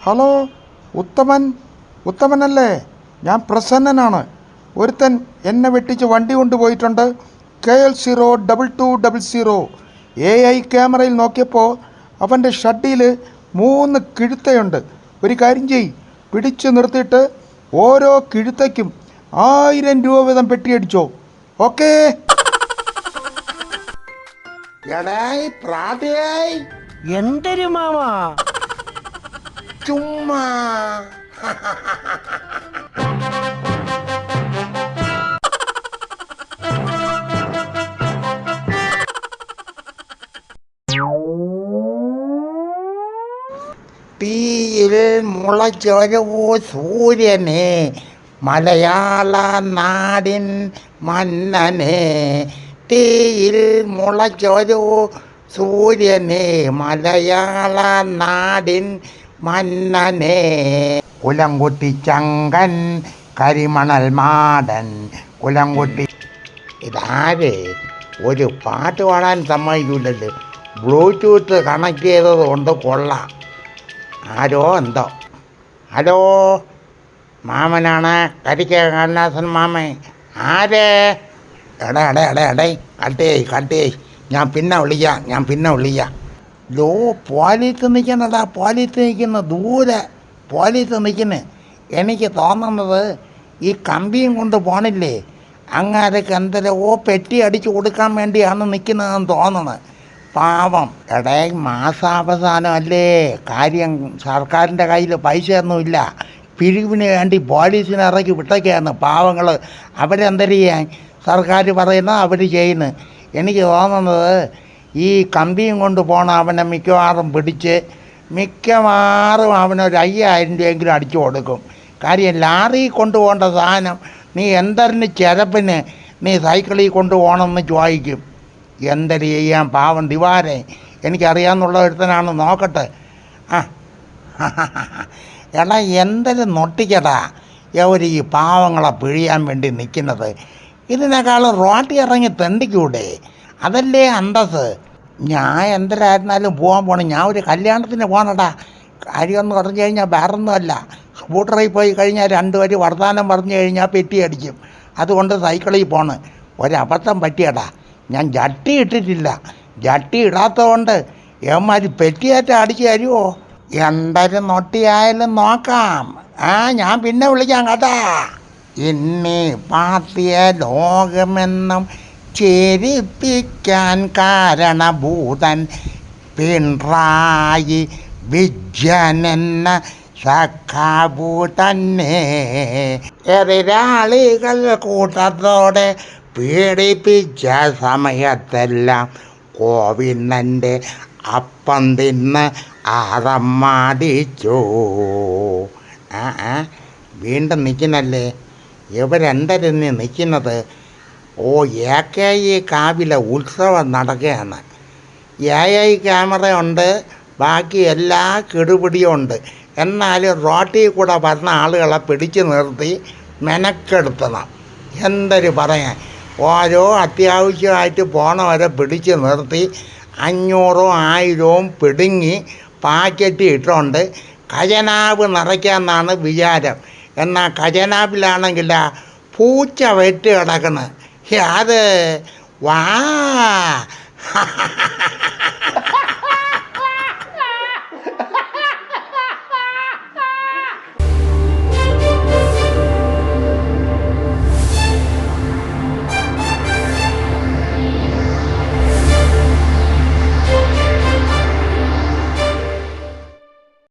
Hello ഉത്തമൻ ഉത്തമനല്ലേ? ഞാൻ പ്രസന്നനാണ്. ഒരുത്തൻ എന്നെ വെട്ടിച്ച് വണ്ടി കൊണ്ടുപോയിട്ടുണ്ട്. K L zero double two double zero. A I ക്യാമറയിൽ നോക്കിയപ്പോൾ അവന്റെ ഷഡിയിൽ മൂന്ന് കിഴുത്തയുണ്ട്. ഒരു കാര്യം ചെയ് പിടിച്ചു നിർത്തിയിട്ട് ഓരോ കിഴുത്തയ്ക്കും ആയിരം രൂപ വീതം പെട്ടിയടിച്ചോ. ഓക്കേ? എടായി പ്രാതയായി. എന്തൊരു മാമാ? ചുമ്മാ തീയിൽ മുളച്ചൊരു സൂര്യനെ മലയാള നാടിൻ മന്നനെ. തീയിൽ മുളച്ചൊരു സൂര്യനെ മലയാള നാടിൻ മന്നനെ കുലംകുട്ടി ചങ്കൻ കരിമണൽ മാടൻ. കുലംകുട്ടി ഇതാരേ? ഒരു പാട്ട് പാടാൻ സമ്മതിക്കില്ലല്ലോ ബ്ലൂടൂത്ത് കണക്ട് ചെയ്തത് കൊണ്ട് കൊള്ളാം. ആരോ എന്തോ. ഹലോ? മാമനാണ്. കരിക്ക കണ്ണാസൻ മാമൻ ആരേ? എടേ എടേ എടേ എടേ. കട്ടേ കട്ടേ ഞാൻ പിന്നെ വിളിക്കാം ഞാൻ പിന്നെ വിളിക്കാം. ലോ പോലീത്ത് നിൽക്കുന്നടാ പോലീത്ത് നിൽക്കുന്ന ദൂരെ പോലീത്ത് നിൽക്കുന്നേ. എനിക്ക് തോന്നുന്നത് ഈ കമ്പിയും കൊണ്ട് പോണില്ലേ? അങ്ങാരൊക്കെ എന്തെല്ലോ പെട്ടി അടിച്ചു കൊടുക്കാൻ വേണ്ടിയാണ് നിൽക്കുന്നതെന്ന് തോന്നണത് പാവം. എടേ മാസാവസാനം അല്ലേ? കാര്യം സർക്കാരിന്റെ കയ്യിൽ പൈസയൊന്നുമില്ല. പിരിവിന് വേണ്ടി പോലീസിനെ ഇറക്കി വിട്ടൊക്കെയാണ് പാവങ്ങൾ അവരെന്തര് ചെയ്യാൻ സർക്കാർ പറയുന്നത് അവർ ചെയ്യുന്നു. എനിക്ക് തോന്നുന്നത് ഈ കമ്പിയും കൊണ്ട് പോണ അവനെ മിക്കവാറും പിടിച്ച് മിക്കവാറും അവനൊരു അയ്യായിരം രൂപയെങ്കിലും അടിച്ചു കൊടുക്കും. കാര്യം ലാറി കൊണ്ടുപോകേണ്ട സാധനം നീ എന്തരിന് ചെരപ്പിന് നീ സൈക്കിളിൽ കൊണ്ടുപോകണമെന്ന് ചോദിക്കും. എന്തൊരു ചെയ്യാൻ പാവം ദിവാരെ എനിക്കറിയാമെന്നുള്ള ഒരുത്തനാണ് നോക്കട്ടെ. ആ എടാ എന്തൊരു നൊട്ടിക്കടാ? അവർ ഈ പാവങ്ങളെ പിഴിയാൻ വേണ്ടി നിൽക്കുന്നത്. ഇതിനേക്കാൾ റോട്ടി ഇറങ്ങി തെണ്ടിക്കൂടെ? അതല്ലേ അന്തസ് ഞാൻ എന്തരായിരുന്നാലും പോകാൻ പോണം. ഞാൻ ഒരു കല്യാണത്തിന് പോകണടാ കാര്യമെന്ന് പറഞ്ഞു കഴിഞ്ഞാൽ വേറൊന്നുമല്ല. സ്കൂട്ടറിൽ പോയി കഴിഞ്ഞാൽ രണ്ട് വരി വർത്തമാനം പറഞ്ഞു കഴിഞ്ഞാൽ പെറ്റി അടിക്കും. അതുകൊണ്ട് സൈക്കിളിൽ പോണ്. ഒരബദ്ധം പറ്റിയടാ. ഞാൻ ജട്ടി ഇട്ടിട്ടില്ല. ജട്ടി ഇടാത്തതുകൊണ്ട് ഏമാര് പെറ്റിയേറ്റ അടിച്ച് തരുമോ എന്തൊരു നൊട്ടിയായാലും നോക്കാം. ആ ഞാൻ പിന്നെ വിളിക്കാം കേട്ടാ. ഇന്നീ പാത്തിയ ലോകമെന്നും ചേരിപ്പിക്കാൻ കാരണഭൂതൻ പിണറായി വിജയനെന്ന സഖാബു തന്നെ എതിരാളികൾ കൂട്ടത്തോടെ പീഡിപ്പിച്ച സമയത്തെല്ലാം കോവിന്ദന്റെ അപ്പം തിന്ന് ആറമ്മാടിച്ചു ആ വീണ്ടും നിൽക്കുന്നല്ലേ? ഇവരെന്തരുന്ന് നിൽക്കുന്നത്? ഓ എ കെ ഇ കാവിലെ ഉത്സവം നടക്കുകയാണ്. എ ഐ ക്യാമറ ഉണ്ട് ബാക്കി എല്ലാ കെടുപിടിയും ഉണ്ട് എന്നാലും റോട്ടിൽ കൂടെ വരുന്ന ആളുകളെ പിടിച്ചു നിർത്തി മെനക്കെടുത്തണം. എന്തൊരു പറയാൻ. ഓരോ അത്യാവശ്യമായിട്ട് പോണവരെ പിടിച്ചു നിർത്തി അഞ്ഞൂറോ ആയിരവും പിടുങ്ങി പാക്കറ്റ് ഇട്ടുകൊണ്ട് ഖജനാവ് നിറയ്ക്കാമെന്നാണ് വിചാരം. എന്നാൽ ഖജനാവിലാണെങ്കിൽ പൂച്ച വെറ്റ് കിടക്കുന്നത് 吓子 哇！哈哈哈哈哈哈！